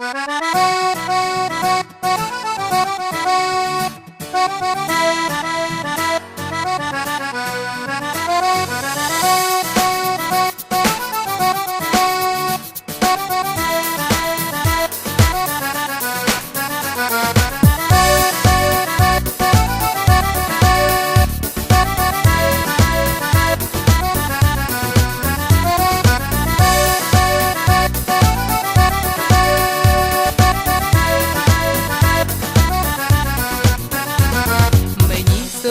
Мені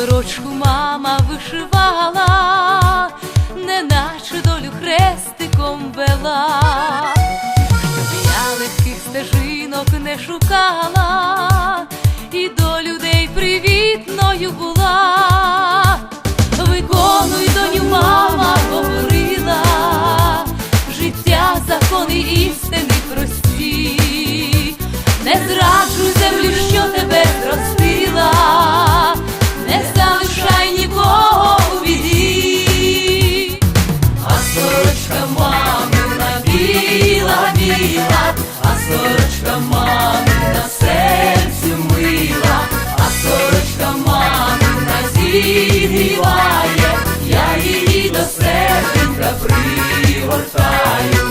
сорочку мама вишивала, неначе долю хрестиком вела, я легких стежинок не шукала, і до людей привітною була. Виконуй, доню, мама говорила, життя, закони істини прості, не зраджуй землю, біла, а сорочка мамина серцю мила, а сорочка мамина зігріває, я її до серденька пригортаю,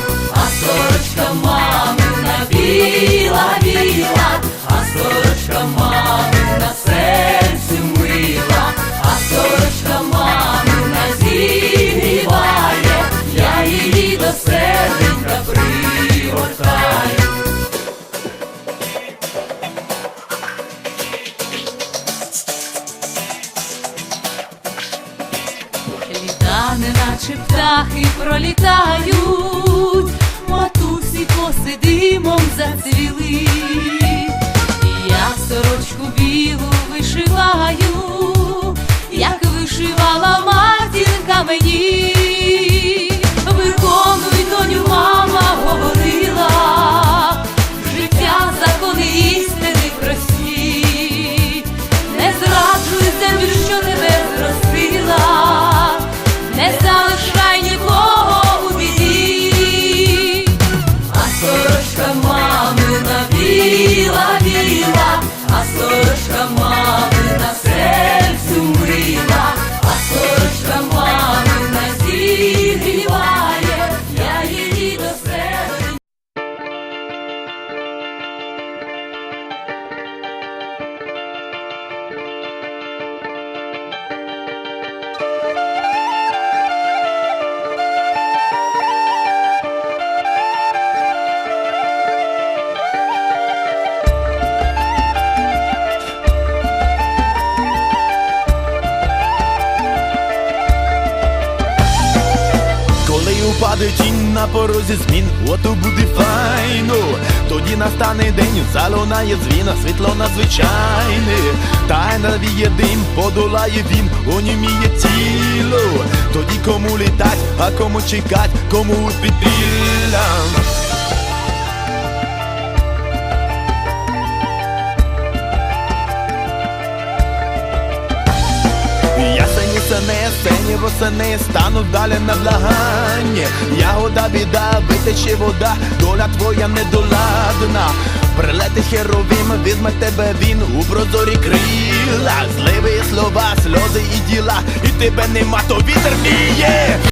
Неначе птахи пролітають, матусі посидимом зацвіли, я сорочку білу вишиваю, як вишивала матінка мені. Упаде тінь на порозі змін, ото буде файно. Тоді настане день, залунає дзвіна, світло надзвичайне. тайна віє дим, подолає він, оніміє тіло. Тоді кому літать, а кому чекать, кому під підпілля. Сини, сині восени стануть далі на благання. Ягода біда, витече вода, доля твоя недоладна. Прилети херовим, візьме тебе він у прозорі крила. Зливи слова, сльози і діла, і тебе нема, то вітер віє